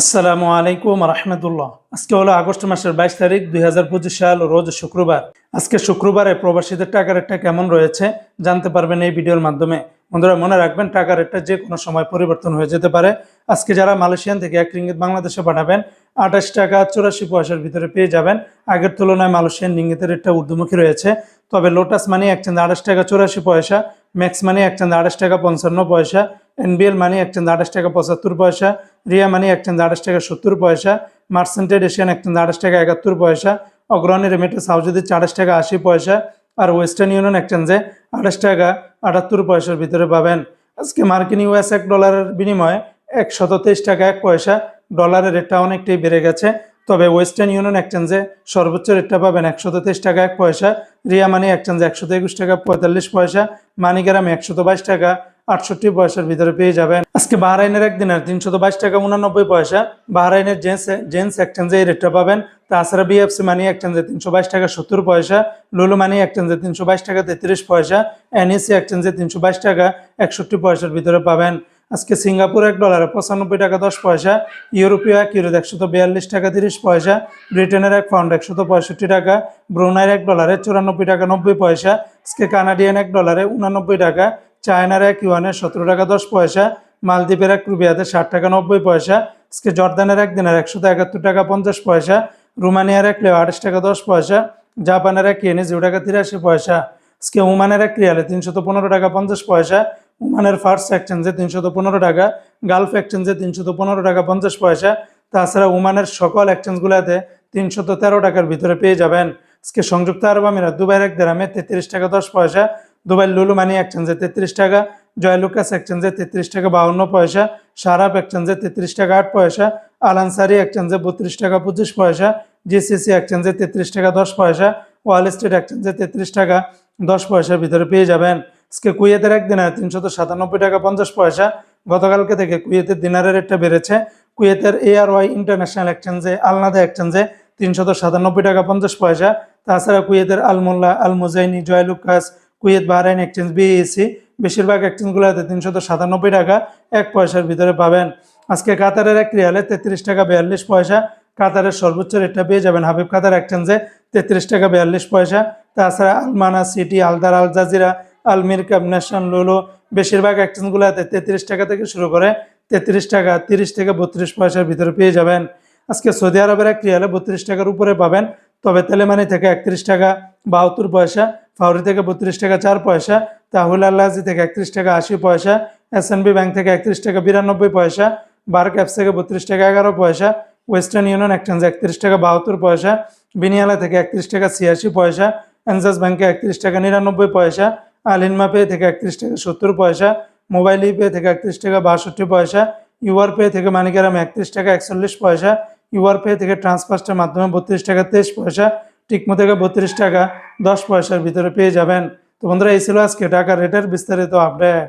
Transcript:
আসসালামু আলাইকুম রহমতুল্লাহ। আজকে হলো আগস্ট মাসের বাইশ তারিখ দুই হাজার পঁচিশ সাল, রোজ শুক্রবার। আজকে শুক্রবারে প্রবাসীদের টাকা রেটটা কেমন রয়েছে জানতে পারবেন এই ভিডিওর মাধ্যমে। বন্ধুরা, মনে রাখবেন, টাকা রেটটা যে কোনো সময় পরিবর্তন হয়ে যেতে পারে। আজকে যারা মালয়েশিয়ান থেকে এক রিঙ্গিত বাংলাদেশে পাঠাবেন, আঠাশ টাকা চুরাশি পয়সার ভিতরে পেয়ে যাবেন। আগের তুলনায় মালয়েশিয়ান রিঙ্গিতের রেটটা ঊর্ধ্বমুখী রয়েছে। তবে লোটাস মানি একচেঞ্জ আঠাশ টাকা চুরাশি পয়সা ম্যাক্স মানি একচেঞ্জ আঠাশ টাকা পঞ্চান্ন পয়সা এনবিএল মানি এক একচেঞ্জ আঠাশ টাকা পঁচাত্তর পয়সা, রিয়া মানি এক একচেঞ্জ আঠাশ টাকা সত্তর পয়সা মার্সেন্টেড এশিয়ান একচেঞ্জ আঠাশ টাকা একাত্তর পয়সা, অগ্রণী রেমিটেন্স হাউজুদি আঠাশ টাকা আশি পয়সা, আর ওয়েস্টার্ন ইউনিয়ন এক এক্সচেঞ্জে আঠাশ টাকা আটাত্তর পয়সার ভিতরে পাবেন। আজকে মার্কিন ইউএস এক ডলারের বিনিময়ে একশত তেইশ টাকা এক পয়সা ডলারের রেটটা অনেকটাই বেড়ে গেছে। তবে ওয়েস্টার্ন ইউনিয়ন এক্সচেঞ্জে সর্বোচ্চ রেটটা পাবেন একশত তেইশ টাকা এক পয়সা, রিয়া মানি এক্সচেঞ্জে একশত একুশ টাকা পঁয়তাল্লিশ পয়সা, মানিগ্রামে একশত বাইশ টাকা আটষট্টি পয়সার ভিতরে পেয়ে যাবেন। আজকে বাহরাইনের একদিনের তিনশত বাইশ টাকা উনানব্বই পয়সা। বাহরাইনের জেন্স জেন্স এক্সচেঞ্জে এই রেটটা পাবেন। তাছাড়া বিএফসি মানি এক্সচেঞ্জে তিনশো বাইশ টাকা সত্তর পয়সা। লুলু মানি এক্সচেঞ্জে তিনশো বাইশ টাকা তেত্রিশ পয়সা। এনইসি এক্সচেঞ্জে তিনশো বাইশ টাকা একষট্টি পয়সার ভিতরে পাবেন। আজকে সিঙ্গাপুর এক ডলারে পঁচানব্বই টাকা দশ পয়সা। ইউরোপীয় এক ইউরোদ একশত বিয়াল্লিশ টাকা তিরিশ পয়সা। ব্রিটেনের এক পাউন্ড একশত পঁয়ষট্টি টাকা। ব্রুনাইয়ের এক ডলারে চুরানব্বই টাকা নব্বই পয়সা। আজকে কানাডিয়ান এক ডলারে উনানব্বই টাকা। চায়নার এক ইউয়ানে সতেরো টাকা দশ পয়সা, মালদ্বীপের এক রুবিয়াতে ষাট টাকা নব্বই পয়সা, আজকে জর্দানের এক দিনের একশত একাত্তর টাকা পঞ্চাশ পয়সা, রোমানিয়ার এক লেও আঠাশ টাকা দশ পয়সা, জাপানের এক ইয়েনে জিরো টাকা তিরাশি পয়সা, আজকে ওমানের এক রিয়ালে তিনশত পনেরো টাকা পঞ্চাশ পয়সা, ওমানের ফার্স্ট এক্সচেঞ্জে তিনশত পনেরো টাকা, গালফ এক্সচেঞ্জে তিনশত পনেরো টাকা পঞ্চাশ পয়সা, তাছাড়া ওমানের সকল এক্সচেঞ্জগুলোতে তিনশত তেরো টাকার ভিতরে পেয়ে যাবেন। আজকে সংযুক্ত আরব আমিরাত দুবাইয়ের এক দেরামে তেত্রিশ টাকা দশ পয়সা দুবাই লুলু মানি এক্সচেঞ্জে তেত্রিশ টাকা জয়লুকাস এক্সচেঞ্জে তেত্রিশ টাকা, বাউন্ন পয়সা, সারাপ এক্সচেঞ্জে তেত্রিশ টাকা, আট পয়সা, আলানসারি এক্সচেঞ্জে বত্রিশ টাকা, পঁচিশ পয়সা, জিসিসি এক্সচেঞ্জে তেত্রিশ টাকা, দশ পয়সা, ওয়াল স্ট্রিট এক্সচেঞ্জে তেত্রিশ টাকা, দশ পয়সার ভিতরে পেয়ে যাবেন। আজকে কুয়েতের একদিনে তিনশত সাতানব্বই টাকা, পঞ্চাশ পয়সা। গতকালকে থেকে কুয়েতের দিনারের রেটটা বেড়েছে। কুয়েতের এআরওয়াই ইন্টারন্যাশনাল এক্সচেঞ্জে আলনাদা এক্সচেঞ্জে তিনশত সাতানব্বই টাকা, পঞ্চাশ পয়সা। তাছাড়া কুয়েতের Al Mulla Al Muzaini Joyalukkas Kuwait, Bahrain exchange BEC বেশিরভাগ এক্সচেঞ্জগুলোতে তিনশত সাতানব্বই টাকা, এক পয়সার ভিতরে পাবেন। আজকে কাতারের এক রিয়ালে তেত্রিশ টাকা বিয়াল্লিশ পয়সা, কাতারের সর্বোচ্চ রেটটা পেয়ে যাবেন হাবিব কাতার এক্সচেঞ্জে তেত্রিশ টাকা বিয়াল্লিশ পয়সা। তাছাড়া Al Mana, City, Al Dar, Al Jazeera আলমির কাপ ন্যাশনাল লোলো, বেশিরভাগ এক্সচেঞ্জগুলোতে তেত্রিশ টাকা থেকে শুরু করে তেত্রিশ টাকা, তিরিশ থেকে বত্রিশ পয়সার ভিতরে পেয়ে যাবেন। আজকে সৌদি আরবের এক রিয়ালে বত্রিশ টাকার উপরে পাবেন তবে তেলেমানি থেকে একত্রিশ টাকা বাহাত্তর পয়সা, ফাউরি থেকে বত্রিশ টাকা চার পয়সা, তাহুল আল্লাহাজি থেকে একত্রিশ টাকা আশি পয়সা এসএনবি ব্যাংক থেকে একত্রিশ টাকা বিরানব্বই পয়সা বার ক্যাপস থেকে বত্রিশ টাকা এগারো পয়সা, ওয়েস্টার্ন ইউনিয়ন এক্সচেঞ্জ একত্রিশ টাকা বাহাত্তর পয়সা, বিনিয়ালা থেকে একত্রিশ টাকা ছিয়াশি পয়সা, এনজাস ব্যাংকে একত্রিশ টাকা নিরানব্বই পয়সা, আলিনমা পে থেকে একত্রিশ টাকা সত্তর পয়সা, মোবাইল পে থেকে একত্রিশ টাকা বাষট্টি পয়সা ইউআর পে থেকে মানিকারামে একত্রিশ টাকা একচল্লিশ পয়সা ইউআর পে থেকে ট্রান্সফার্সটার মাধ্যমে বত্রিশ টাকা তেইশ পয়সা টিকমো থেকে বত্রিশ টাকা দশ পয়সার ভিতরে পেয়ে যাবেন। তো বন্ধুরা, এই ছিল আজকে টাকা রেটের বিস্তারিত আপডেট